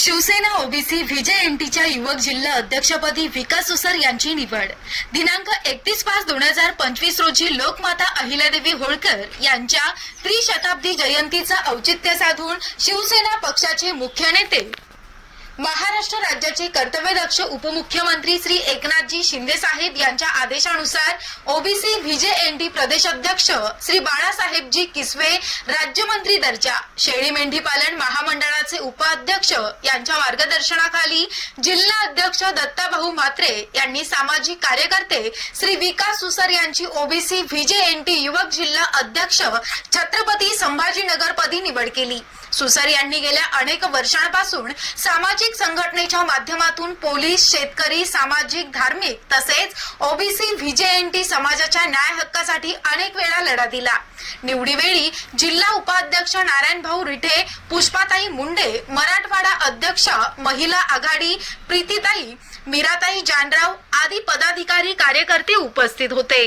Shiv Sena OBC VJ एनटीच्या युवक जिल्हा अध्यक्षपदी विकास सुसर यांची निवड. दिनांक एकतीस पाच दोन हजार पंचवीस रोजी लोकमाता अहिल्यादेवी होळकर यांच्या त्रिशताब्दी जयंतीचं औचित्य साधून शिवसेना पक्षाचे मुख्य नेते महाराष्ट्र राज्याचे कर्तव्यदक्ष उपमुख्यमंत्री श्री एकनाथजी शिंदे साहेब यांच्या आदेशानुसार ओबीसी व्हीजे प्रदेश प्रदेशाध्यक्ष श्री बाळासाहेबजी किसवे राज्यमंत्री दर्जा शेळी मेंढी पालन महामंडळाचे उपाध्यक्ष यांच्या मार्गदर्शनाखाली जिल्हा अध्यक्ष दत्ताभाऊ म्हात्रे यांनी सामाजिक कार्यकर्ते श्री विकास सुसर यांची ओबीसी व्हीजे एनटी युवक जिल्हा अध्यक्ष छत्रपती संभाजीनगरपदी निवड केली. सुसर यांनी गेल्या अनेक वर्षांपासून सामाजिक संघटनेच्या माध्यमातून पोलीस शेतकरी सामाजिक धार्मिक तसेच ओबीसी व्हीजेएनटी समाजाच्या न्याय हक्कासाठी अनेक वेळा लढा दिला. निवडीवेळी जिल्हा उपाध्यक्ष नारायण भाऊ रिठे पुष्पाताई मुंडे मराठवाडा अध्यक्ष महिला आघाडी प्रीतीताई मीराताई जानराव आदी पदाधिकारी कार्यकर्ते उपस्थित होते.